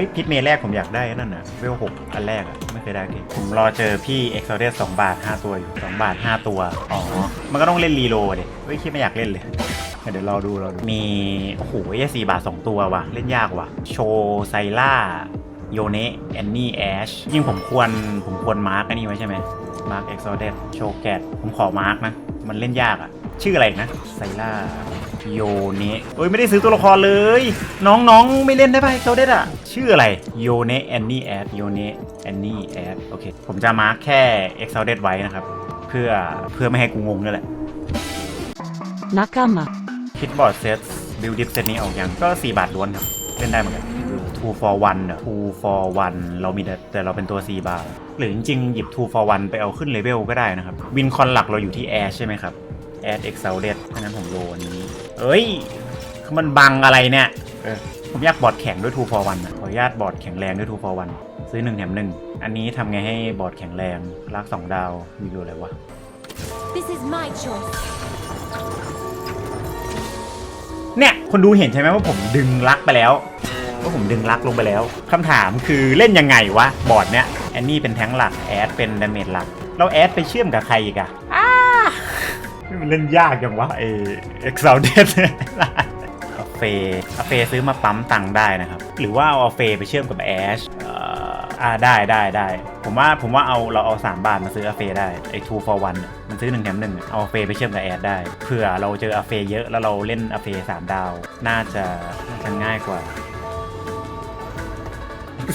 อ้ยพิษเมย์แรกผมอยากได้นั่นนะเวลหกอันแรกอะไม่เคยได้เลยผมรอเจอพี่เอ็กซ์เดสองบาท5ตัวอยู่2บาท5ตัว อ๋อ มันก็ต้องเล่นรีโลดดิเฮ้ยคิดไม่อยากเล่นเลย เดี๋ยวรอดูรอดูมีโอ้โหเอสี่บาท2ตัวว่ะ เล่นยากว่ะ โชไซล่าโยเนะแอนนี่แอชยิ่งผมควรผมควรมาร์กอันนี้ไว้ใช่ไหมมาร์กเอ็กซ์เดสโชแกตผมขอมาร์กนะ มันเล่นยากอะชื่ออะไรนะไซล่า โยเนะเอ้ยไม่ได้ซื้อตัวละครเลย น้องๆไม่เล่นได้ป่ะเอ็กซ์เดสอะชื่ออะไรโยเนะแอนนี่แอชโยเนะแอนนี่แอชโอเค ผมจะมาร์กแค่เอ็กซ์เดสไว้นะครับ เพื่อเพื่อไม่ให้กูงงนี่แหละ仲間คิดบอร์ดเซตบิลดิฟเซตนี้ออกยังก็ 4 บาทล้วนครับ เล่นได้เหมือนกัน two for one อะ two for one เรามีแต่แต่เราเป็นตัว 4 บาท หรือจริงๆ หยิบ two for one ไปเอาขึ้นเลเวลก็ได้นะครับ วินคอนหลักเราอยู่ที่แอชใช่ไหมครับแอชเอ็กซ์เซลเดถ้างั้นผมโลอันนี้ เอ้ย มันบังอะไรเนี่ย เออ ผมอยากบอร์ดแข็งด้วย two for one อะขออนุญาตบอร์ดแข็งแรงด้วย two for one ซื้อ 1 แถม 1 อันนี้ทำไงให้บอร์ดแข็งแรงรัก 2 ดาว มีดูอะไรวะ This is my choice. เนี่ย คนดูเห็นใช่ไหมว่าผมดึงลักไปแล้วว่าผมดึงลักลงไปแล้วคำถามคือเล่นยังไงวะ บอร์ดเนี้ยแอนนี่เป็นแท้งหลัก แอดเป็นดาเมจหลัก เราแอดไปเชื่อมกับใครอีกอะอ้า นี่มันเล่นยากจังวะไอเอ็กซ์เดเนี่ยอาเฟอาเฟซื้อมาปั๊มตังค์ได้นะครับ หรือว่าเอาอาเฟไปเชื่อมกับแอชอ่าได้ได้ได้ ผมว่าผมว่าเอาเราเอา 3 บาทมาซื้ออาเฟได้ไอ้2 for 1เนี่ยมันซื้อ1แถมหนึ่งเอาอาเฟไปเชื่อมกับแอดได้เผื่อเราเจออาเฟเยอะแล้วเราเล่นอาเฟสามดาว น่าจะน่าจะง่ายกว่า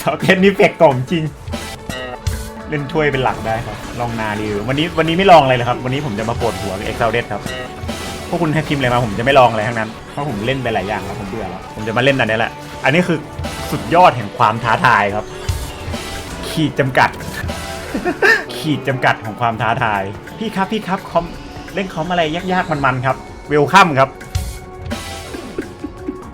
สาวเทนนี่เฟกกล่อมจริง เล่นถ้วยเป็นหลักได้ครับ ลองนารีวิววันนี้วันนี้ไม่ลองอะไรเลยครับ วันนี้ผมจะมาปวดหัวกับ Excel d e ครับ พวกคุณให้พิมพ์อะไรมาผมจะไม่ลองอะไรทั้งนั้น เพราะผมเล่นไปหลายอย่างแล้วผมเบื่อแล้ว ผมจะมาเล่นอันนี้แหละ อันนี้คือสุดยอดแห่งความท้าทายครับ ขีดจำกัด ขีดจำกัดของความท้าทาย พี่ครับพี่ครับคอมเล่นคอมอะไรยากๆมันๆครับ เวลคัมครับ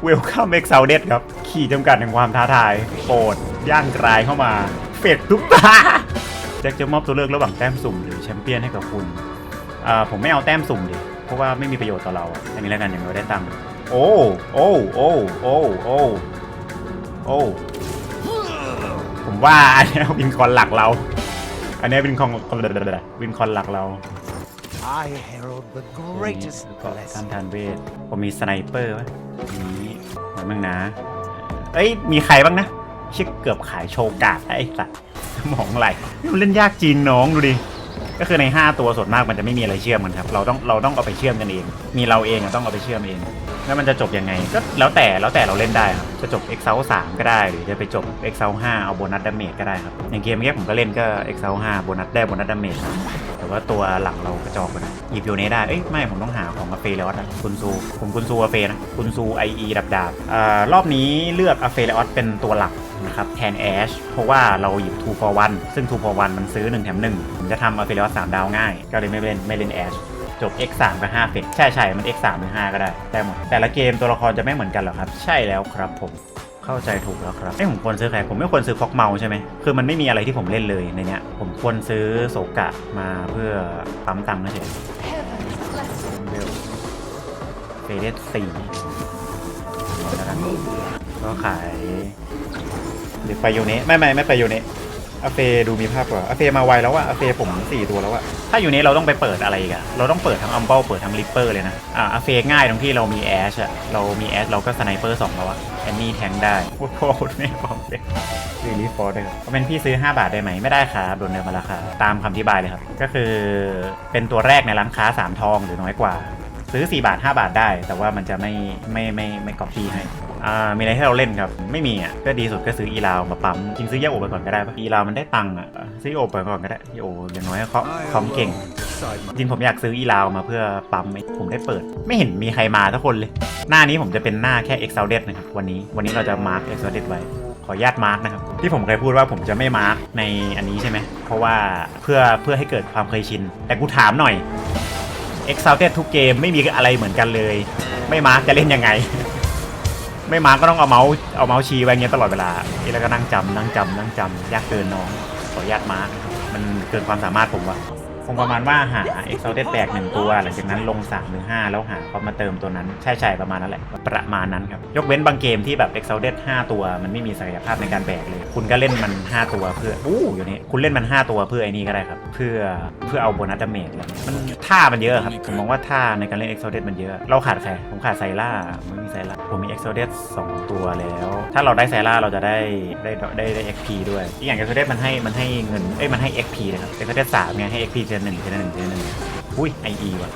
เวลคัมเอ็กซ์เดครับ ขีดจำกัดแห่งความท้าทายโปรดย่างกรายเข้ามา เฟดทุกตาแจ็คจะมอบตัวเลือกระหว่างแต้มสุ่มหรือแชมเปี้ยนให้กับคุณอ่าผมไม่เอาแต้มสุ่มดิเพราะว่าไม่มีประโยชน์ต่อเราอันนี้แล้วกันอย่างเราได้ตังค์โอ้โอ้โอ้โอ้โอ้โอ้ผมว่าอันเนี้ยวินคอนหลักเรา อันเนี้ยวินคอนวินคอนหลักเรา I herald the greatest ก็ blessing. ท่านทานเวทผมมีสไนเปอร์วะนี้หน่อยมึงนะ เอ้ย มีใครบ้างนะ เชื่อเกือบขายโชว์กาดไอ้สัตว์สมองไหลมันเล่นยากจริงน้องดูดิก็คือใน 5 ตัวส่วนมากมันจะไม่มีอะไรเชื่อมกันครับ เราต้องเราต้องเอาไปเชื่อมกันเอง มีเราเองต้องเอาไปเชื่อมเอง แล้วมันจะจบยังไงก็แล้วแต่แล้วแต่เราเล่นได้ครับจะจบ X 3 3ก็ได้ หรือจะไปจบ X 5เอาโบนัสดาเมจก็ได้ครับอย่างเกมเมื่อกี้ผมก็เล่นก็ X 5โบนัสได้โบนัสดาเมจค รับแต่ว่าตัวหลังเรากระจอกไปนะหยิบโยเนได้เอ้ยไม่ผมต้องหาของอาเฟเลออสอะคุณซูผมคุณซูอาเฟนะคุณซูไอเอดับดาบอ่ารอบนี้เลือกอาเฟเลออสเป็นตัวหลักนะครับแทนแอชเพราะว่าเราหยิบ2 for 1ซึ่ง2 for 1มันซื้อ 1 แถม 1 ผมจะทำอาเฟเลออส3ดาวง่าย ก็เลยไม่เล่นไม่เล่นแอชจบ x 3กับ5เฟกใช่ใช่มัน x 3หรือ5ก็ได้ได้หมดแต่ละเกมตัวละครจะไม่เหมือนกันหรอครับ ใช่แล้วครับผม เข้าใจถูกแล้วครับไอ้ผมควรซื้อใครผมไม่ควรซื้อฟอกเมาใช่ไหมคือมันไม่มีอะไรที่ผมเล่นเลยในเนี้ย ผมควรซื้อโศกะมาเพื่อปั๊มตังค์นะเฉยเวลเฟเดสสี่แล้วกันก็ขายหรือไปโยเนะไม่ไม่ไม่ไปโยเนะ อาเฟดูมีภาพกว่าอาเฟมาไวแล้วอะอาเฟผมสี่ตัวแล้วอะถ้าอยู่นี้เราต้องไปเปิดอะไรอีกอะเราต้องเปิดทั้งอัมเบิลเปิดทั้งลิปเปอร์เลยนะ อ่าอาเฟง่ายตรงที่เรามีแอชอะเรามีแอชเราก็สไนเปอร์สองแล้วอะแอนนี่แทงได้พูดพ่อพูดแม่บอกเลยรีลีฟฟอร์ด้วยครับเป็นพี่ซื้อ 5 บาทได้ไหมไม่ได้ครับโดนเดินมาราคาตามคำอธิบายเลยครับ ก็คือเป็นตัวแรกในร้านค้า 3 ทองหรือน้อยกว่า ซื้อ 4 บาท 5 บาทได้ แต่ว่ามันจะไม่ไม่ไม่ไม่ก๊อปปี้ให้ อ่ามีอะไรให้เราเล่นครับ ไม่มีอะก็ดีสุดก็ซื้ออีลาวมาปั๊มจริงซื้อยาโอไปก่อนก็ได้ปะอีลาวมันได้ตังค์อะซื้อโอไปก่อนก็ได้อีโออย่างน้อยเขาเขาเก่ง จริงผมอยากซื้ออีลาวมาเพื่อปั๊มไอ้ผมได้เปิด ไม่เห็นมีใครมาทุกคนเลย หน้านี้ผมจะเป็นหน้าแค่ e x c e l d e นะครับวันนี้วันนี้เราจะมาร์ก e x c e l d e ไว้ขออนุญาตมาร์กนะครับที่ผมเคยพูดว่าผมจะไม่มาร์กในอันนี้ใช่ไหมเพราะว่าเพื่อเพื่อให้เกิดความเคยชิน แต่กูถามหน่อย e x c e l d e ทุกเกมไม่มีอะไรเหมือนกันเลย ไม่มาร์กจะเล่นยังไง ไม่มาร์ก็ต้องเอาเมาส์เอาเมาส์ชี้ไว้เงี้ยตลอดเวลาแล้วก็นั่งจำนั่งจำนั่งจำยากเกินน้องขออนุญาตมาร์กมันเกินความสามารถผมว่ะ งประมาณว่าหา Exalted แบกหนึ่งตัว หลังจากนั้นลง3หรือ5แล้วหาเขามาเติมตัวนั้น ใช่ใช่ประมาณนั้นแหละ ประมาณนั้นครับ ยกเว้นบางเกมที่แบบ Exalted 5 ตัว มันไม่มีศักยภาพในการแบกเลย คุณก็เล่นมัน 5 ตัวเพื่ออู้อยู่นี่คุณเล่นมัน 5 ตัวเพื่อไอ้นี่ก็ได้ครับ เพื่อเพื่อเอาโบนัสดาเมจอะไรเงี้ยมันท่ามันเยอะครับ ผมมองว่าท่าในการเล่น Exalted มันเยอะ เราขาดใครผมขาดไซล่าไม่มีไซล่าผมมี Exalted 2 ตัวแล้ว ถ้าเราได้ไซล่าเราจะได้ได้ได้ได้ XP ด้วยอีกอย่าง Exalted มันให้มันให้เงินเอ้ยมันให้ XP นะครับ Exalted 3เนี่ยให้ XP เจนหนึ่งเจนหนึ่งเจนหนึ่งอุ้ย IE ว่ะ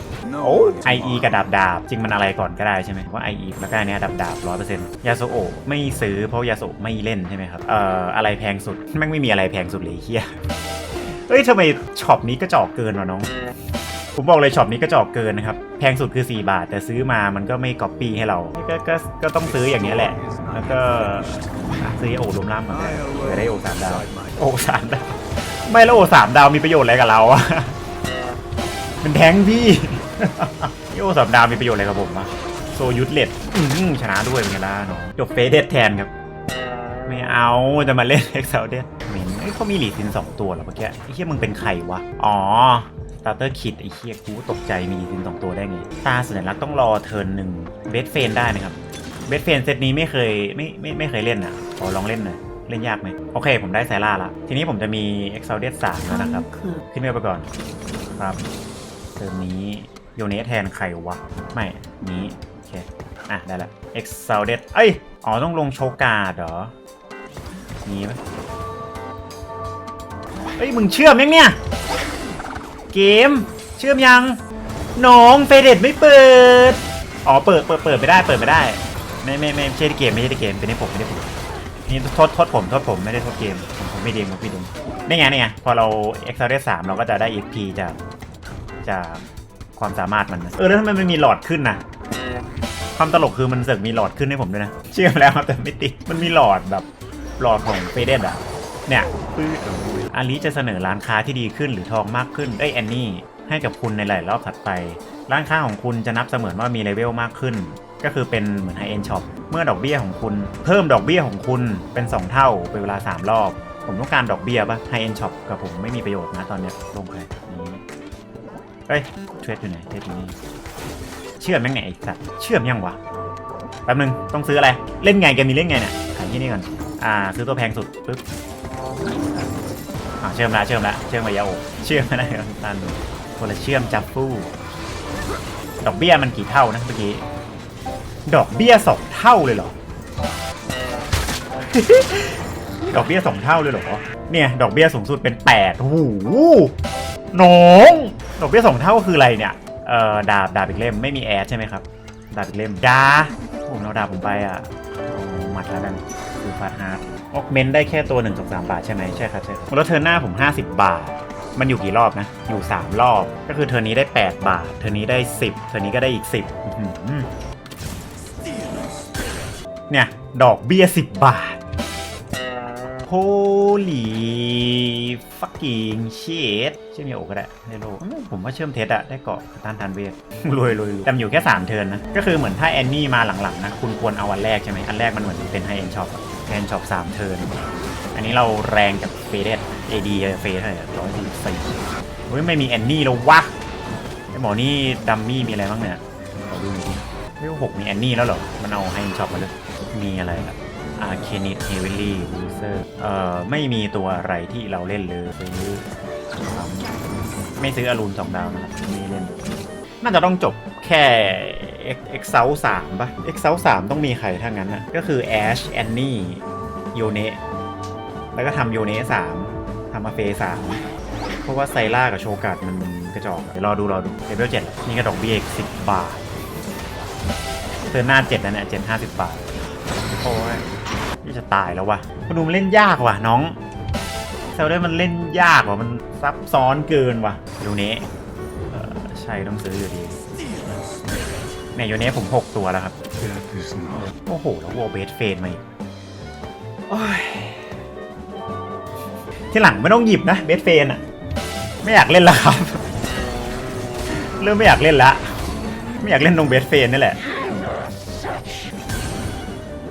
โอ้ IE กับดาบดาบจริงมันอะไรก่อนก็ได้ใช่ไหมว่า IE แล้วก็อันเนี้ยดาบดาบร้อยเปอร์เซ็นต์ยาโซโอะไม่ซื้อเพราะยาโซโอะไม่เล่นใช่ไหมครับเอ่ออะไรแพงสุดแม่งไม่มีอะไรแพงสุดเลยไอ้เฮียเอ้ยทำไมช็อปนี้กระจอกเกินวะน้องผมบอกเลยช็อปนี้กระจอกเกินนะครับ แพงสุดคือ 4 บาท แต่ซื้อมามันก็ไม่ก๊อปปี้ให้เราก็ก็ก็ต้องซื้ออย่างนี้ยแหละ แล้วก็อะซื้อโอ้รวมล่ามก่อนก็ได้เผื่อได้โอสามดาว โอสามดาว ไม่แล้วโอสามดาวมีประโยชน์อะไรกับเราอะ เป็นแทงค์พี่โยสามดาวมีประโยชน์อะไรกับผมวะโซยุทธเลดอื้อหือชนะด้วยเป็นไงล่ะน้องจบเฟเดตแทนครับ ไม่เอาจะมาเล่นเอ็กเซลเดนเหม็นเอ้ยเขามีหลีซินสองตัวเหรอเมื่อกี้ไอ้เหี้ยมึงเป็นใครวะ อ๋อสตาร์เตอร์คิดไอ้เหี้ยกูก็ตกใจมีหลีซินสองตัวได้ไง ตาสัญลักษณ์ต้องรอเทิร์นหนึ่งเบสเฟนได้นะครับเบสเฟนเซตนี้ไม่เคยไม่ไม่ไม่เคยเล่นอะขอลองเล่นหน่อยเล่นยากไหมโอเค ผมได้ไซร่าละ ทีนี้ผมจะมี e x a l d e d 3แล้วนะครับ ขึ้นเรือไปก่อน ครับ เติมนี้โยเนสแทนใครวะ ไม่ นี้ โอเค อะ ได้ละ e x a l d e d เอ้ย อ๋อ ต้องลงโชกาดเหรอมีไหมเอ้ย มึงเชื่อมยังเนี่ย เกม เชื่อมยัง น้องเฟเดตไม่เปิด อ๋อ เปิด เปิด เปิดไม่ได้ เปิดไม่ได้ไม่ไม่ไม่ไม่ใช่ที่เกม ไม่ใช่ที่เกม เป็นที่ผม ไม่ได้ผมนี่โทษโทษผมโทษผมไม่ได้โทษเกม ผมไม่ดีผมไม่ดีนี่ไงนี่ไงพอเรา e x a l t e d 3เราก็จะได้ EP จาก จากความสามารถมันนะเออแล้วทำไมมันมีหลอดขึ้นนะความตลกคือมันเสือกมีหลอดขึ้นให้ผมด้วยนะ เชื่อมแล้วแต่ไม่ติดมันมีหลอดแบบหลอดของเฟเดนอะเนี่ยปื้ดอาลีจะเสนอร้านค้าที่ดีขึ้นหรือทองมากขึ้นเอ้ยแอนนี่ให้กับคุณในหลายรอบถัดไป ร้านค้าของคุณจะนับเสมือนว่ามีเลเวลมากขึ้น ก็คือเป็นเหมือนไฮเอ็นช็อปเมื่อดอกเบี้ยของคุณ เพิ่มดอกเบี้ยของคุณเป็น 2 เท่าเป็นเวลา 3 รอบ ผมต้องการดอกเบี้ยปะไฮเอ็นช็อปกับผมไม่มีประโยชน์นะตอนเนี้ยลงใคร เอ้ยเทรดอยู่ไหนเทรดอยู่นี่เชื่อมยังไงไอ้สัตว์เชื่อมยังวะแป๊บนึงต้องซื้ออะไรเล่นไงแกมีเล่นไงเนี่ยขายที่นี่ก่อนอ่าซื้อตัวแพงสุดปึ๊บอ่าเชื่อมละเชื่อมละเชื่อมมายาโอเชื่อมไม่ได้ครับตันคนละเชื่อมจับฟู่ดอกเบี้ยมันกี่เท่านะเมื่อกี้ดอกเบี้ยสองเท่าเลยเหรอดอกเบี้ยสองเท่าเลยเหรอเนี่ยดอกเบี้ยสูงสุดเป็นแปดโอ้โหน้อง ดอกเบี้ยสองเท่าคืออะไรเนี่ยเอ่อดาบดาบอีกเล่มไม่มีแอดใช่ไหมครับ ดาบอีกเล่มดาผมเอาดาบผมไปอะเอาหมัดแล้วกันคือฟาดฮาร์ดออกเมนได้แค่ตัว1 2 3บาทใช่ไหมใช่ครับใช่ครับแล้วเทิร์หน้าผม 50 บาท มันอยู่กี่รอบนะ อยู่ 3 รอบ ก็คือเทิร์นี้ได้ 8 บาท เทิร์นี้ได้ 10 เทิร์นี้ก็ได้อีก 10อื้อหือเนี่ยดอกเบี้ย 10 บาท Holy fucking shit เชื่อมโยกก็ได้ได้โลอืมผมว่าเชื่อมเทสอะได้เกาะต้านทานเวทรวยรวยรวยแต่มันอยู่แค่ 3 เทิร์นนะ ก็คือเหมือนถ้าแอนนี่มาหลังๆนะ คุณควรเอาวันแรกใช่ไหมอันแรกมันเหมือนเป็นไฮเอ็นช็อปไฮเอ็นช็อปสามเทิร์นอันนี้เราแรงจากเฟเดสเอดีเฟสเท่าไหร่ร้อยสี่สี่เฮ้ยไม่มีแอนนี่แล้ววะไอหมอนี่ดัมมี่มีอะไรบ้างเนี่ยขอดูหน่อยดิเฮ้ยหกมีแอนนี่แล้วเหรอมันเอาไฮเอ็นช็อปมาเลยมีอะไรล่ะ อาร์เคนิตเฮเวลลี่บูเซอร์เอ่อไม่มีตัวอะไรที่เราเล่นเลยซื้อซ้ำไม่ซื้ออรูนสองดาวนะครับไม่เล่น น่าจะต้องจบแค่เอ็กเซลสามป่ะเอ็กเซลสามต้องมีใครถ้างั้นนะก็คือแอชแอนนี่โยเนะแล้วก็ทำโยเนะสามทำอาเฟสามเพราะว่าไซล่ากับโชกัดมันกระจอกเดี๋ยวรอดูรอดูเลเวลเจ็ดนี่กระดอกเบี้ยอีกสิบบาทเทิร์นหน้าเจ็ดแล้วเนี่ยเจ็ดห้าสิบบาทโอ้ย จะตายแล้ววะคุณดูมันเล่นยากว่ะน้องเซลเดอร์มันเล่นยากว่ะมันซับซ้อนเกินว่ะยูเนะเออใช่ต้องซื้ออยู่ดีเนี่ยยูเนะผม 6 ตัวแล้วครับ โอ้โห แล้ววอลเบสเฟนมาอีกที่หลังไม่ต้องหยิบนะเบสเฟนอะไม่อยากเล่นแล้วครับ เริ่มไม่อยากเล่นละ ไม่อยากเล่นตรงเบสเฟนนี่แหละ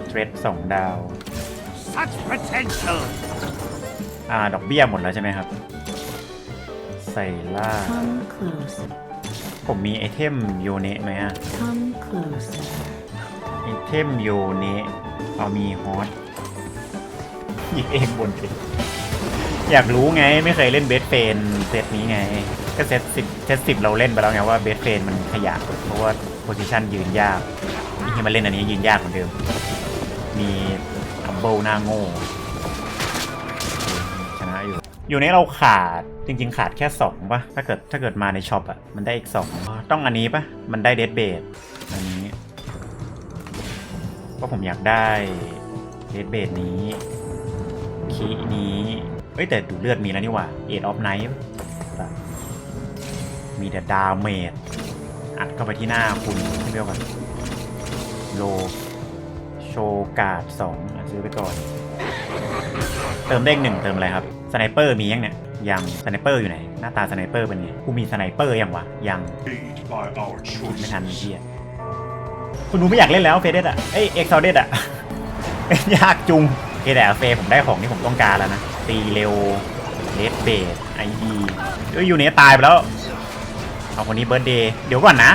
เทรดสองดาว Such potential. อ่า ดอกเบี้ยหมดแล้วใช่ไหมครับ ใส่ล่า Come closer. ผมมีไอเทมโยเนะไหมอะ Come closer. ไอเทมโยเนะเอามีฮอตหยิบเองบนสิอยากรู้ไงไม่เคยเล่นเบสเฟนเซตนี้ไง ก็เซตสิบเซตสิบเราเล่นไปแล้วไงว่าเบสเฟนมันขยะ เพราะว่าโพซิชันยืนยากนี่มาเล่นอันนี้ยืนยากเหมือนเดิม มีอัม เบิลหน้าโง่ชนะอยู่ อยู่ในเราขาดจริงๆ ขาดแค่2ป่ะถ้าเกิดถ้าเกิดมาในช็อปอะมันได้อีก2ต้องอันนี้ป่ะมันได้เดดเบดอันนี้ก็ผมอยากได้เดดเบดนี้คีนี้เอ้ยแต่ดูเลือดมีแล้วนี่ว่าเอ็ดออฟไนท์มีแต่ดาเมจอัดเข้าไปที่หน้าคุณเรียกว่าโลโชกาดสอง ซื้อไปก่อน เติมเด้งหนึ่งเติมอะไรครับ สไนเปอร์มียังเนี่ย ยัง สไนเปอร์อยู่ไหน หน้าตาสไนเปอร์เป็นไง กูมีสไนเปอร์ยังวะ ยัง ไม่ทันเฮียคุณดูไม่อยากเล่นแล้วเฟเดสอะ เอ้ยเอ็กซ์ซเดสอะยากจุงโอเคแต่เฟผมได้ของที่ผมต้องการแล้วนะ ตีเร็วเลดเบดไอดีเอ้ยอยู่เนี้ยตายไปแล้ว เอาคนนี้เบิร์ดเดย์ เดี๋ยวก่อนนะ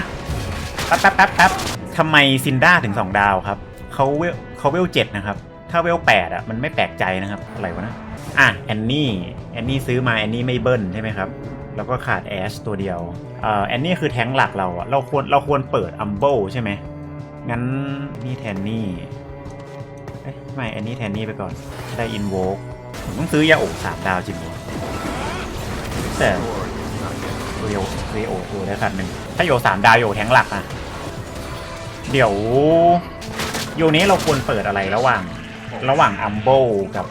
แป๊บแป๊บแป๊บแป๊บทำไมซินด้าถึง 2 ดาวครับ เขาเวลเขาเวลเจ็ดนะครับ ถ้าเวลแปดอะมันไม่แปลกใจนะครับ อะไรวะนะ อะแอนนี่แอนนี่ซื้อมาแอนนี่ไม่เบิ้ลใช่ไหมครับ แล้วก็ขาดแอชตัวเดียวเอ่อแอนนี่คือแท้งหลักเราอะเราควรเราควรเปิดอัมโบใช่ไหมงั้นนี่แทนนี่เอ๊ะไม่แอนนี่แทนนี่ไปก่อนได้อินโวกผมต้องซื้อยาโอสามดาวจริงเหรอแต่ตัวโยตัวโอตัวได้คันหนึ่งถ้าโยสามดาวโยแท้งหลักอะเดี๋ยว โยนี้เราควรเปิดอะไรระหว่าง ระหว่างอัมโบกับ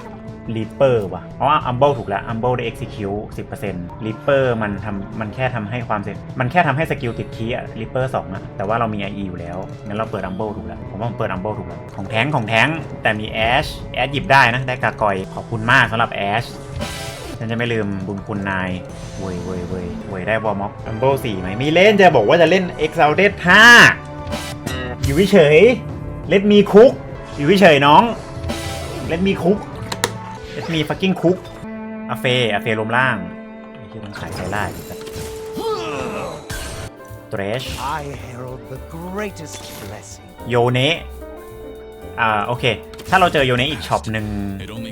รีเปอร์ว่ะ เพราะว่าอัมโบถูกแล้วอัมโบได้ execute 10%รีเปอร์มันทำมันแค่ทำให้ความเสร็จ มันแค่ทำให้สกิลติดคีย์อะรีเปอร์สองอะแต่ว่าเรามี IE อยู่แล้ว งั้นเราเปิดอัมโบถูกแล้ว ผมว่าผมเปิดอัมโบถูกแล้ว ของแท้งของแท้งแต่มีแอชแอชหยิบได้นะ ได้กากอย ขอบคุณมากสำหรับแอชฉันจะไม่ลืมบุญคุณนายเว้ยเว้ยเว้ยเว้ยได้บอลม็อกอัมโบสี่ไหมมีเล่นจะบอกว่าจะเล่น e x a l t e d 5อยู่เฉยเล็ดมีคุกอยู่เฉยน้อง เล็ดมีคุกเล็ดมีฟักกิ้งคุกอาเฟอาเฟลมล่างไอ้ที่ต้องขายไซล่าอีกแล้วเทรช I herald the greatest blessing. โยเนะอ่าโอเค ถ้าเราเจอโยเนะอีกช็อปหนึ่ง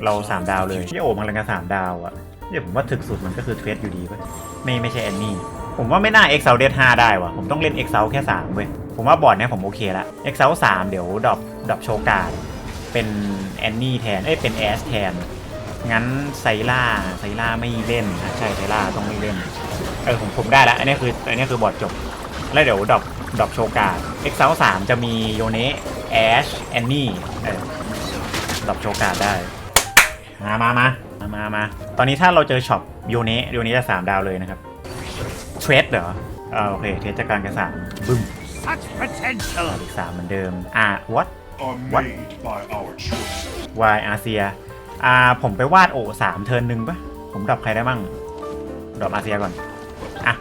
เรา3ดาวเลยพี่โอมันกำลังจะสามดาวอะเดี๋ยวผมว่าถึกสุดมันก็คือเทรดอยู่ดีป่ะไม่ไม่ใช่แอนนี่ ผมว่าไม่น่า e x a l t e d 5ได้ว่ะ ผมต้องเล่น e x a l แค่3เว้ย ผมว่าบอร์ดเนี้ยผมโอเคละ e x a l 3เดี๋ยวดรอปดรอปโชการ์ด เป็นแอนนี่แทน เอ้ย เป็นแอสแทน งั้นไซล่า ไซล่าไม่เล่นอะใช่ ไซล่าต้องไม่เล่น เออผมผมได้แล้วอันนี้คือ อันนี้คือบอร์ดจบ แล้วเดี๋ยวดรอปดรอปโชการ์ด Excel 3จะมีโยเนะแอช แอนนี่ เออดรอปโชการ์ดได้ มามามามามามา ตอนนี้ถ้าเราเจอช็อปโยเนะโยเนะจะ3ดาวเลยนะครับ เทรดเหรออ่าโอเค เทรดจากการกระสามบึ้ม Such potential! อีกสามเหมือนเดิม อะ what Are What? made by our choice. y อาเซีย อ่า ผมไปวาดโอสามเทิร์นหนึ่งปะผมดรอปใครได้มั่งดรอปอาเซียก่อน อะ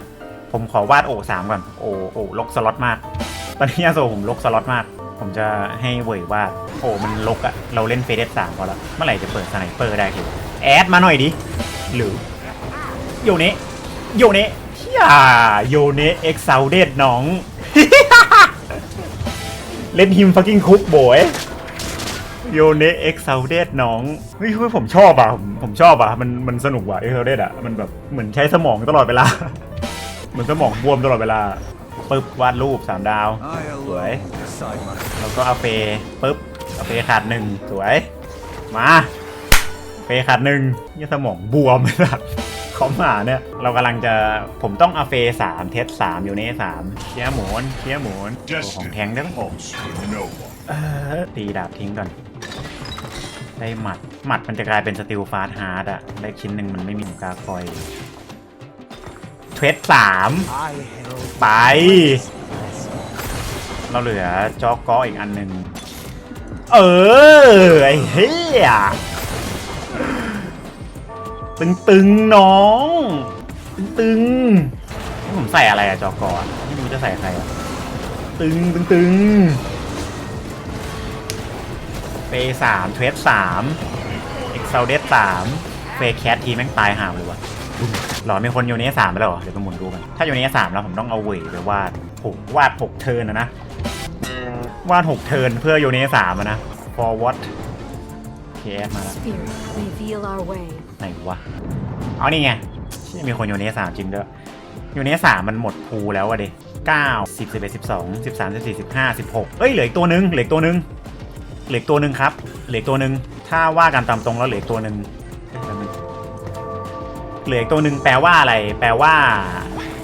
ผมขอวาดโอสามก่อน โอ โอลกสล็อตมาก ตอนนี้ยาโซผมลกสล็อตมาก ผมจะให้เว่ยวาด โอมันลกอะเราเล่นเฟเดสสามพอละ เมื่อไหร่จะเปิดสไนเปอร์ได้ทีแอดมาหน่อยดิ หรือ โยเนะโยเนะอย่าโยเนะเอ็กซาวเดดน้อง เล่นฮิมฟักกิ้งคุกโบยโยเนเอ็กซาวเดดน้องเฮ้ยผมชอบอะผมผมชอบอะมันมันสนุกว่ะเอ็กซาวเดดอะมันแบบเหมือนใช้สมองตลอดเวลา เหมือนสมองบวมตลอดเวลาปึ๊บวาดรูปสามดาว I alone decide my แล้วก็เอาเฟปึ๊บเอาเฟขาดหนึ่งสวยมาเฟขาดหนึ่งนี่สมองบวมแบ บเขามาเนี่ย เรากำลังจะผมต้องเอาเฟสามเทสสามอยู่ในสามเชียร์หมุนเชียร์หมุนตัวของ Destiny แทงได้ไหม comes with no one. เออตีดาบทิ้งก่อน ได้หมัด หมัดมันจะกลายเป็นสติลฟาสฮาร์ดอะได้ชิ้นหนึ่งมันไม่มีหนูกาคอยเทรดสาม I herald the ไป greatest blessing. เราเหลือจอกออีกอันหนึ่งเออ ไอ้เฮีย ตึงตึงๆน้อง ตึงตึงๆนี่ผมใส่อะไรอะจอกออะไม่รู้จะใส่ใครอะตึงตึงตึงเฟสามเทรดสามเอ็กซาวเดสสามเฟแคททีแม่งตายหามเลยวะหรอมีคนโยเนสามไปแล้วเหรอเดี๋ยวไปหมุนดูกันถ้าโยเนสามแล้วผมต้องเอาเวยไปวาดผมวาดหกเทิร์นนะนะวาดหกเทิร์นเพื่อโยเนสามนะ forward เคสมาแล้ว Spirit, reveal our way. ไหนวะเอานี่ไงเชี่ยมีคนโยเนสามจริงด้วยโยเนสามมันหมดภูแล้วอะเด็เก้าสิบสิบเอ็ดสิบสองสิบสามสิบสี่สิบห้าสิบหกเอ้ยเหลืออีกตัวนึงเหลืออกตัวนึงเหลืออกตัวนึงครับเหลืออกตัวนึงถ้าว่ากันตามตรงแล้วเหลืออกตัวนึงเอ้ยแป๊บนึงเหลืออกตัวนึงแปลว่าอะไร แปลว่า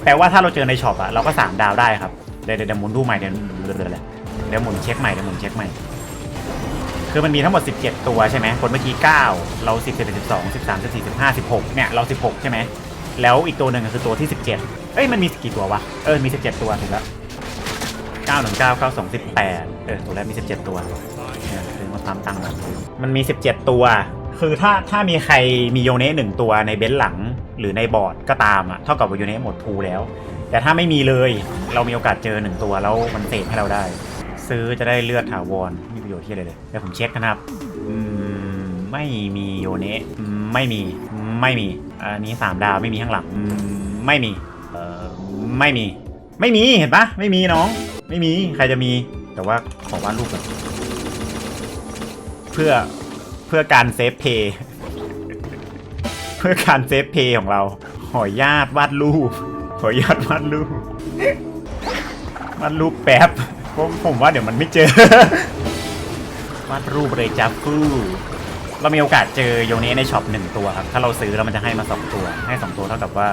แปลว่าถ้าเราเจอในช็อปอะเราก็สามดาวได้ครับเดี๋ยวเดี๋ยวเดี๋ยวหมุนดูใหม่เดี๋ยวเดี๋ยวเดี๋ยวเดี๋ยวหมุนเช็คใหม่เดี๋ยวหมุนเช็คใหม่ คือมันมีทั้งหมด 17 ตัวใช่ไหมคนเมื่อกี้ 9 เรา 10 11 12 13 14 15 16 เนี่ย เรา 16 ใช่ไหม แล้วอีกตัวหนึ่งก็คือตัวที่ 17 เอ้ย มันมีกี่ตัววะ เออ มี 17 ตัวถูกแล้ว 9 1 9 9 2 18 เออ ตัวแรกมี 17 ตัวเนี่ยคือมาตามตังค์แบบมันมี 17 ตัว คือถ้าถ้ามีใครมีโยเนะหนึ่งตัวในเบนซ์หลังหรือในบอร์ดก็ตามอะเท่ากับว่าโยเนะหมดพูแล้ว แต่ถ้าไม่มีเลยเรามีโอกาสเจอหนึ่งตัวแล้วมันเสกให้เราได้ ซื้อจะได้เลือดถาวร ประโยชน์ที่อะไรเลยเดี๋ยวผมเช็คนะครับไม่มีโยเนะไม่มีไม่มี อันนี้สามดาวไม่มีข้างหลังไม่มีเอ่อไม่มี ไม่มีเห็นปะไม่มีน้อง ไม่มีใครจะมีแต่ว่าขอวาดรูปก่อนเพื่อเพื่อการเซฟเพย์เพื่อการเซฟเพย์ของเราขอญาตวาดรูปขอญาตวาดรูปวาดรูปแป๊บผมผมว่าเดี๋ยวมันไม่เจอ วาดรูปเลยจับฟูเรามีโอกาสเจอโยเนะในช็อปหนึ่งตัวครับ ถ้าเราซื้อแล้วมันจะให้มาสองตัว ให้สองตัวเท่ากับว่า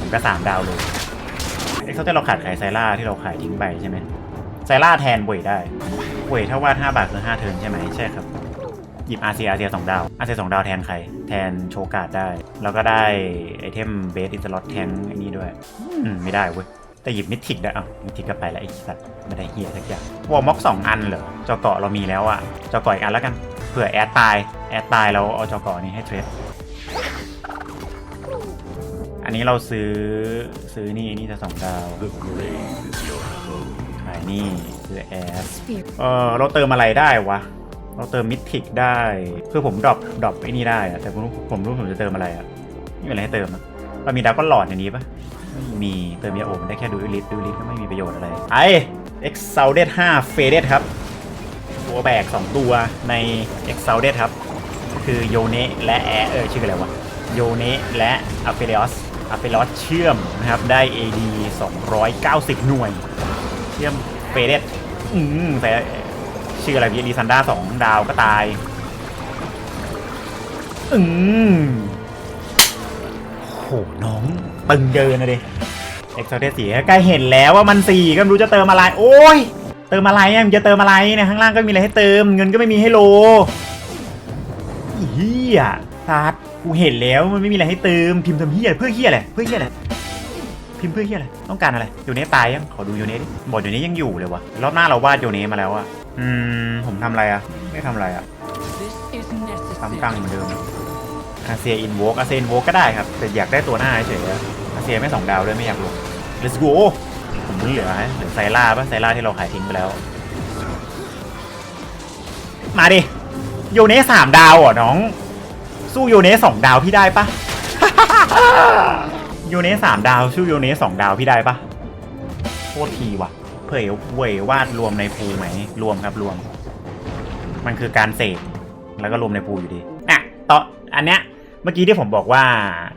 ผมก็สามดาวเลยเอ้เขาจะเราขาดขายไซล่าที่เราขายทิ้งไปใช่ไหมไซล่าแทนเวยได้เวยถ้าวาด5บาทคือ5เทิร์นใช่ไหมใช่ครับ หยิบอาเซียอาเซียสองดาวอาเซียสองดาวแทนใคร แทนโชกาดได้ แล้วก็ได้ไอเทมเบสอินสล็อตแทงไอ้นี่ด้วย อืมไม่ได้เว้ย แต่หยิบมิทิกได้อะมิทิกก็ไปแล้วไอ้สัตว์ไม่ได้เฮียสักอย่างวอลม็อกสองอันเหรอจอเกาะเรามีแล้วอะจอเกาะอีกอันแล้วกันเผื่อแอดตายแอดตายเราเอาจอเกาะนี้ให้เทรดอันนี้เราซื้อซื้อนี่นี่จะสองดาวขายนี่ซื้อแอดเออเราเติมอะไรได้วะเราเติมมิทิกได้คือผมดรอปดรอปไอ้นี่ได้อะแต่ผมรู้ผมรู้ผมจะเติมอะไรอะไม่มีอะไรให้เติมอะเรามีดาวก็หลอดในนี้ปะ ไม่มีเติมยาโอมได้แค่ดูลิทดูลิทก็ไม่มีประโยชน์อะไร ไอ e x c a l d e d 5 f a d e d ครับ ตัวแบก 2 ตัวใน e x c a l d e d ครับ คือโยเนะและแอเออชื่ออะไรวะโยเนะและอ p เ e ลิอสอ p เ e ลิอสเชื่อมนะครับ ได้ AD 290 หน่วย เชื่อมเฟเดสอืมแต่ชื่ออะไรพี่ลีซันด้าสองดาวก็ตาย อืม หน้องตึงเกินนะดิเอ็กซ์เทสสี่ใกล้เห็นแล้วว่ามันสี่ก็ไม่รู้จะเติมอะไร โอ้ย เติมอะไรอะมันจะเติมอะไรเนี่ยข้างล่างก็มีอะไรให้เติม เงินก็ไม่มีให้โลอีเฮียซัดกูเห็นแล้วมันไม่มีอะไรให้เติมพิมพ์ทำเฮียเพื่อเฮียอะไรเพื่อเฮียอะไรพิมพ์เพื่อเฮียอะไรต้องการอะไรโยเนะตายยังขอดูโยเนะดิบอกโยเนะยังอยู่เลยวะรอบหน้าเราวาดโยเนะมาแล้วอะอืมผมทำอะไรอะไม่ทำอะไรอะ This is ตาม necessary. กังเหมือนเดิม อาเซียอินโวกอาเซียอินโวกก็ได้ครับ แต่อยากได้ตัวหน้าเฉยๆอาเซียไม่สองดาวด้วยไม่อยากลง let's go ผมเหลือเหลือไซล่าปะไซล่าที่เราขายทิ้งไปแล้ว มาดิโยเนะสามดาวเหรอน้อง สู้โยเนะสองดาวพี่ได้ปะโยเนะสามดาวสู้โยเนะสองดาวพี่ได้ปะโคตรทีว่ะเผยเวยวาดรวมในภูไหมรวมครับรวม มันคือการเสกแล้วก็รวมในภูอยู่ดีน่ะตอนอันเนี้ย มื่อกี้ที่ผมบอกว่า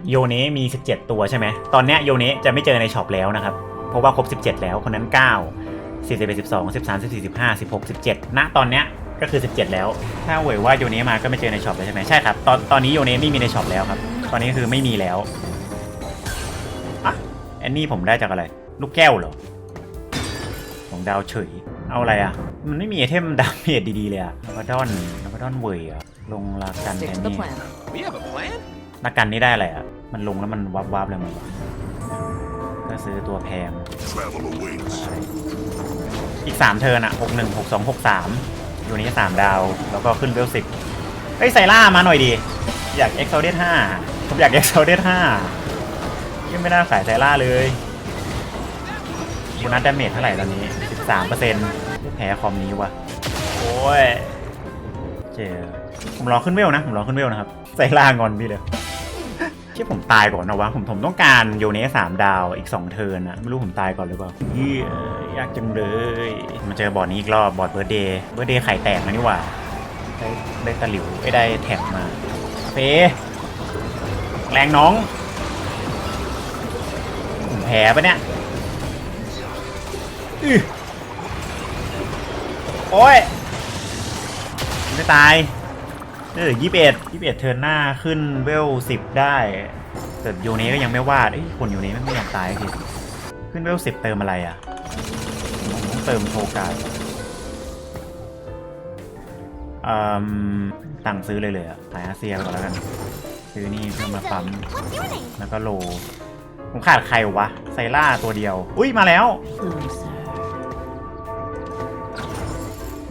โยเนะมี 17 ตัวใช่ไหม ตอนเนี้ยโยเนะจะไม่เจอในช็อปแล้วนะครับ เพราะว่าครบ 17 แล้ว คนนั้น 9 41 12 13 14 15 16 17 ณ ตอนเนี้ยก็คือ 17 แล้ว ถ้าเวยว่าโยเนะมาก็ไม่เจอในช็อปเลยใช่ไหมใช่ครับ ตอนตอนนี้โยเนะไม่มีในช็อปแล้วครับ ตอนนี้คือไม่มีแล้วอะแอนนี่ผมได้จากอะไร ลูกแก้วเหรอ ของดาวเฉย เอาอะไรอะ มันไม่มีไอเทมดาเมจดีๆเลยอะลาบาดอนลาบาดอนเวยอะลงลากันแท Stick น to the นี่ plan. We have a plan? นักกันนี่ได้อะไรอะมันลงแล้วมันวับวับๆเลยมันก็ซื้อตัวแพง Travel awaits. อีก 3 เทิร์นอะ6 1 6 2 6 3 อยู่นี้ 3 ดาว แล้วก็ขึ้นเวลสิบเฮ้ยไซล่ามาหน่อยดี อยากเอ็กซ์เซลเด5ผมอยากเอ็กซ์เซลเด5ยังไม่น่าขายไซล่าเลยโบนัสดาเมจเท่าไหร่ตอนนี้ 13เปอร์เซ็นต์แพ้คอมนี้ว่ะโอ้ยเจอผมรอขึ้นเวลนะ ผมรอขึ้นเวลนะครับไซล่างอนพี่เลยที่ผมตายก่อนนะวะ ผมผมต้องการโยเนสสามดาวอีกสองเทิร์นอะไม่รู้ผมตายก่อนหรือเปล่าเฮ้ยยากจังเลย มาเจอบอร์ดนี้อีกรอบ บอร์ดเบิร์ดเดย์เบิร์ดเดย์ไข่แตกนะนี่หว่า ได้ได้ตะหลิวไม่ได้แท็บมาเฟแรงน้องผมแพ้ปะเนี่ยอื้อ โอ้ย ไม่ตายเออยี่สิบเอ็ดยี่สิบเอ็ดเทิร์นหน้าขึ้นเวลสิบได้แต่โยเนก็ยังไม่วาดเอ้ยคนโยเนไม่ยอมตายทีขึ้นเวลสิบเติมอะไรอะต้องเติมโทการ์ดอืมตังซื้อเลยเลยอะขายอาเซียก่อนแล้วกัน ซื้อนี่เพื่อมาปั๊มแล้วก็โลผมขาดใครวะไซล่าตัวเดียว อุ้ยมาแล้ว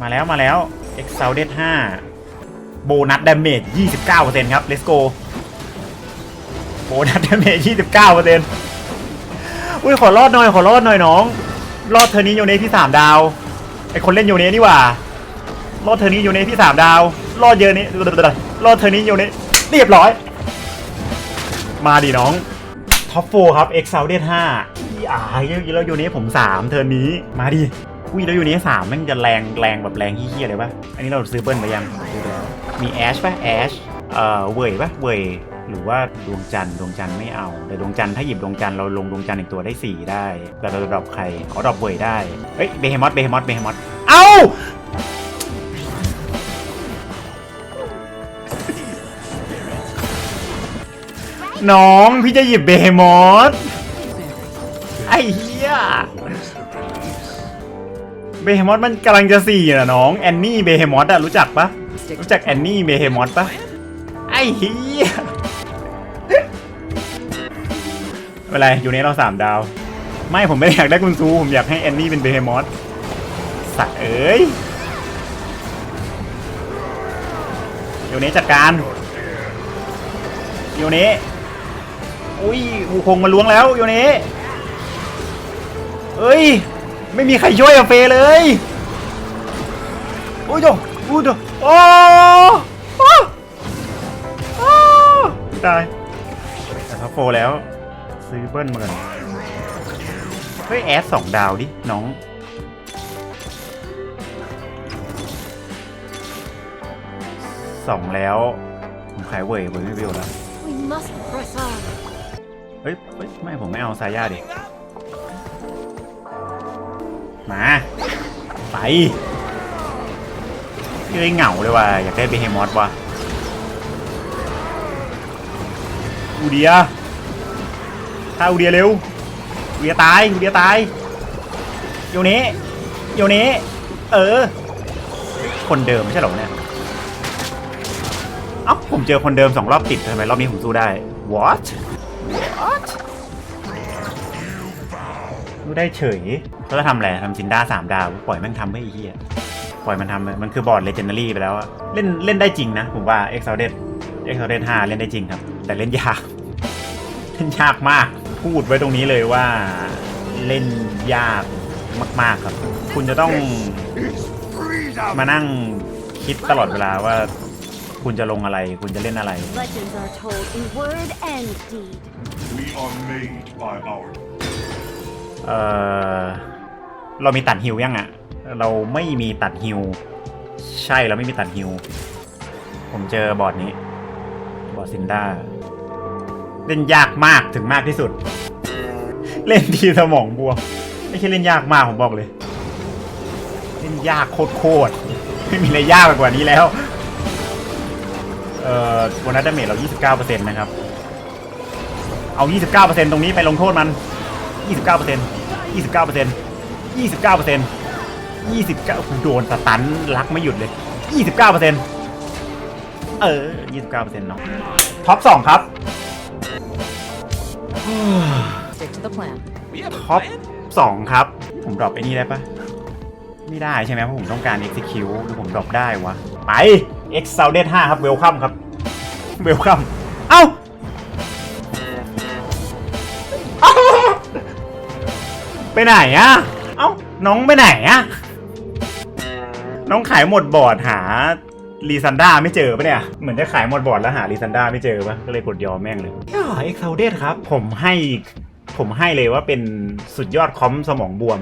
มาแล้วมาแล้ว e x a l d e d 5โบนัสดาเมจ29%ครับ let's go โบนัสดาเมจ29%อุ้ยขอรอดหน่อยขอรอดหน่อยน้อง รอดเทอร์นี้โยเนที่3ดาวไอคนเล่นโยเนนี่หว่ารอดเทอร์นี้โยเนที่3ดาว รอดเยอะนี้รอดเทอร์นี้โยเนเรียบร้อย มาดิน้องท็อปโฟครับ e x a l d e d 5อีอาแล้วโยเนผม3เทอร์นี้มาดิ อุ้ยแล้วอยู่นี้สามแม่งจะแรงแรงแบบแรงเฮี้ยเลยปะอันนี้เราซื้อเบิ้ลไปยังซื้อไปแล้วมีแอชปะแอชเอ่อเวยปะเวยหรือว่าดวงจันทร์ดวงจันทร์ไม่เอา แต่ดวงจันทร์ถ้าหยิบดวงจันทร์เราลงดวงจันทร์อีกตัวได้ 4 ได้แต่เราดรอปใครขอดรอปเวยได้เฮ้ยเบเฮมอสเบเฮมอสเบเฮมอสเอ้าน้องพี่จะหยิบเบเฮมอสไอ้เหี้ย เบเฮมอสมันกำลังจะสี่นะน้องแอนนี่เบเฮมอสอะรู้จักปะรู้จักแอนนี่เบเฮมอสปะไอ้เฮียไม่เป็นไรอยู่ในเราสามดาว ไม่ผมไม่อยากได้กุนซูผมอยากให้แอนนี่เป็นเบเฮมอสสัตว์เอ้ยอยู่นี้จัดการอยู่นี้อุ้ยอูคงมาล้วงแล้วอยู่นี้เอ้ย ไม่มีใครช่วยอะเฟเลยโอ้ยโดโอ้ยโดโอ้โอ้โอ้ตายแต่ถ้าโฟแล้ว ซื้อเบิ้ลมาก่อนเฮ้ยแอดสองดาวดิ น้องสองแล้ว ผมขายเว่ยเว่ยไม่วิวแล้ว We must press on. เฮ้ยเฮ้ย ไม่ผมไม่เอาซาย่าดิ มาไปเฮ้ยเหงาเลยว่ะอยากได้เบเฮมอสว่ะอูเดียถ้าอูเดียเร็วอูเดียตายอูเดียตายโยเนี้โยเนี้เออ คนเดิมไม่ใช่หรอเนี่ยเอ้าผมเจอคนเดิมสองรอบติดทำไมรอบนี้ผมสู้ได้ what what รู้ได้เฉย เขาจะทำอะไรทำซินด้าสามดาว ปล่อยแม่งทำไม่ไอ้เหี้ยปล่อยมันทำมันคือบอร์ดเลเจนดารี่ไปแล้วอะเล่นเล่นได้จริงนะ ผมว่า e x a l d e d e x a l d e d 5เล่นได้จริงครับ แต่เล่นยาก เล่นยากมาก พูดไว้ตรงนี้เลยว่าเล่นยากมาก ๆครับ คุณจะต้อง Freedom! มานั่งคิดตลอดเวลาว่า คุณจะลงอะไร คุณจะเล่นอะไร Legends are told in word and deed. We are made by our เออ เรามีตัดฮิวยังอะเราไม่มีตัดฮิวใช่เราไม่มีตัดฮิวผมเจอบอร์ดนี้ บอร์ดซินด้าเล่นยากมากถึงมากที่สุด เล่นทีสมองบวมไม่ใช่เล่นยากมากผมบอกเลย เล่นยากโคตรๆไม่มีอะไรยากไปกว่านี้แล้วเอ่อโบนัสดาเมจเรา 29%นะครับ เอา 29%ตรงนี้ไปลงโทษมัน 29%เปอร์เซ็นต์ ยี่สิบเก้าเปอร์เซ็นต์ยี่สิบเก้าเปอร์เซ็นต์ยี่สิบเก้าโดนสตันลักไม่หยุดเลยยี่สิบเก้าเปอร์เซ็นต์เออยี่สิบเก้าเปอร์เซ็นต์เนาะท็อปสองครับ Stick to the plan. ท็อปสองครับ ผมดรอปไอ้นี่ได้ปะไม่ได้ใช่ไหมเพราะผมต้องการ execute หรือผมดรอปได้วะ ไป x s o u n d e d 5 ครับ welcome ครับ welcome เอ้าเอ้า ไปไหนอะเอ้า น้องไปไหนอะน้องขายหมดบอร์ดหาลีซันดาไม่เจอปะเนี่ย เหมือนจะขายหมดบอร์ดแล้วหาลีซันดาไม่เจอปะก็เลยกดยอมแม่งเลยอ๋อเอ็กซ์เซลเดครับ ผมให้ผมให้เลยว่าเป็นสุดยอดคอมสมองบวม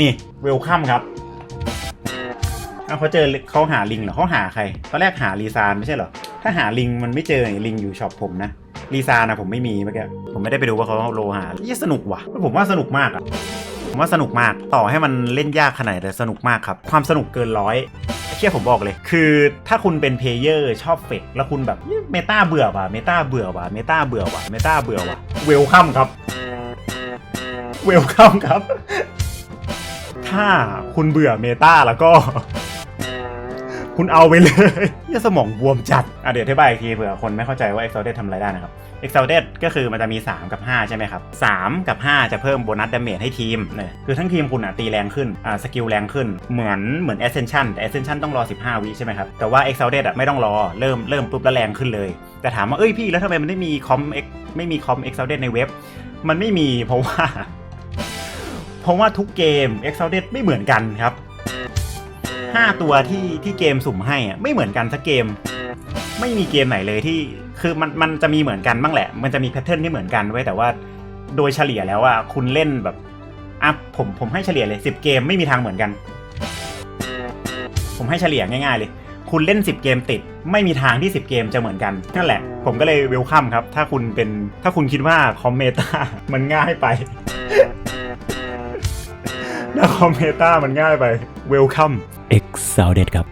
นี่เวลคัมครับเอาเขาเจอเขาหาลิงเหรอเขาหาใครตอนแรกหาลีซานไม่ใช่เหรอ ถ้าหาลิงมันไม่เจอเนี่ยลิงอยู่ช็อปผมนะลีซานนะผมไม่มีเมื่อกี้ผมไม่ได้ไปดูว่าเขาโลหายี่สนุกว่ะ ผมว่าสนุกมากอะ ผมว่าสนุกมากต่อให้มันเล่นยากขนาดไหนแต่สนุกมากครับ ความสนุกเกินร้อยเชื่อผมบอกเลย คือถ้าคุณเป็นเพลเยอร์ชอบเฟกแล้วคุณแบบเมตาเบื่อว่ะเมตาเบื่อว่ะเมตาเบื่อว่ะเมตาเบื่อว่ะเวลคัมครับเวลคัมครับ ถ้าคุณเบื่อเมตาแล้วก็ คุณเอาไปเลยเนี่ยสมองบวมจัดอะเดี๋ยวอธิบายอีกทีเผื่อคนไม่เข้าใจว่า Exalted ทำอะไรได้นะครับ Exalted ก็คือมันจะมี 3 กับ 5 ใช่ไหมครับ 3 กับ 5 จะเพิ่มโบนัสดาเมจให้ทีมเนี่ยคือทั้งทีมคุณอะตีแรงขึ้นอ่าสกิลแรงขึ้นเหมือนเหมือน Ascension แต่ Ascension ต้องรอ 15 วิใช่ไหมครับ แต่ว่า Exalted อะไม่ต้องรอเริ่มเริ่มปุ๊บแล้วแรงขึ้นเลย แต่ถามว่าเอ้ยพี่แล้วทำไมมันไม่มีคอมไม่มีคอม Exalted ในเว็บ มันไม่มีเพราะว่า เพราะว่าทุกเกม Exalted ไม่เหมือนกันครับห้าตัวที่ที่เกมสุ่มให้อะไม่เหมือนกันสักเกม ไม่มีเกมไหนเลยที่คือมันมันจะมีเหมือนกันบ้างแหละ มันจะมีแพทเทิร์นที่เหมือนกันไว้แต่ว่าโดยเฉลี่ยแล้วอะคุณเล่นแบบอะผมผมให้เฉลี่ยเลย10เกมไม่มีทางเหมือนกัน ผมให้เฉลี่ยง่าย ๆ เลย คุณเล่น10เกมติด ไม่มีทางที่10เกมจะเหมือนกันนั่นแหละ ผมก็เลยเวลคัมครับ ถ้าคุณเป็นถ้าคุณคิดว่าคอมเมตามันง่ายไปถ้าคอมเมตามันง่ายไปเวลคัม Exalted ครับ